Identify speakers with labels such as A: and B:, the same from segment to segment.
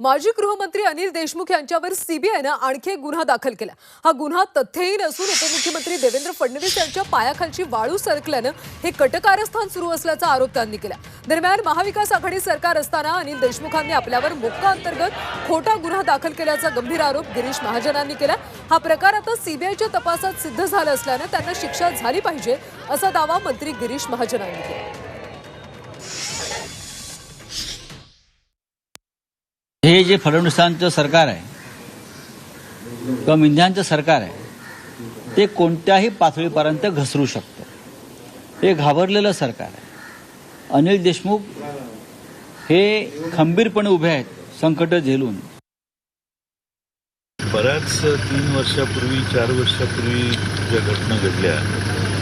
A: माजी गृहमंत्री अनिल देशमुख यांच्यावर सीबीआयनं आणखी एक गुन्हा दाखल केला. हा गुन्हा तथ्यहीन असून उपमुख्यमंत्री देवेंद्र फडणवीस यांच्या पायाखालची वाळू सरकल्यानं हे कटकारस्थान सुरू असल्याचा आरोप त्यांनी केला. दरम्यान महाविकास आघाडी सरकार असताना अनिल देशमुखांनी आपल्यावर मोक्का अंतर्गत खोटा गुन्हा दाखल केल्याचा गंभीर आरोप गिरीश महाजनांनी केला. हा प्रकार आता सीबीआयच्या तपासात सिद्ध झाला असल्यानं त्यांना शिक्षा झाली पाहिजे असा दावा मंत्री गिरीश महाजनांनी केला.
B: हे जे फडणवीसांचं सरकार आहे किंवा मिंध्यांचं सरकार आहे ते कोणत्याही पातळीपर्यंत घसरू शकतं. हे घाबरलेलं सरकार आहे. अनिल देशमुख हे खंबीरपणे उभे आहेत संकट झेलून.
C: बऱ्याच तीन वर्षापूर्वी चार वर्षापूर्वी ज्या घटना घडल्या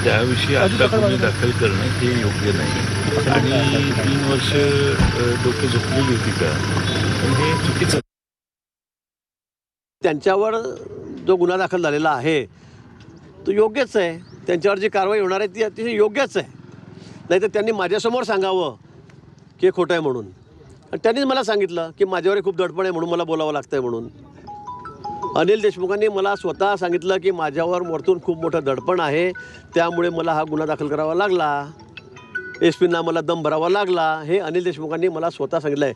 C: त्याविषयी आता गुन्हे दाखल करणं हे योग्य नाही. आणि तीन वर्ष डोकं झोपलेली होती का? हे चुकीचं.
D: त्यांच्यावर जो गुन्हा दाखल झालेला आहे तो योग्यच आहे. त्यांच्यावर जी कारवाई होणार आहे ती अतिशय योग्यच आहे. नाहीतर त्यांनी माझ्यासमोर सांगावं की हे खोटं आहे म्हणून. आणि त्यांनीच मला सांगितलं की माझ्यावर खूप दडपण आहे म्हणून मला बोलावं लागतं आहे म्हणून. अनिल देशमुखांनी मला स्वतः सांगितलं की माझ्यावर वरतून खूप मोठं दडपण आहे. त्यामुळे मला हा गुन्हा दाखल करावा लागला. एस पींना मला दम भरावा लागला. हे अनिल देशमुखांनी मला स्वतः सांगितलं आहे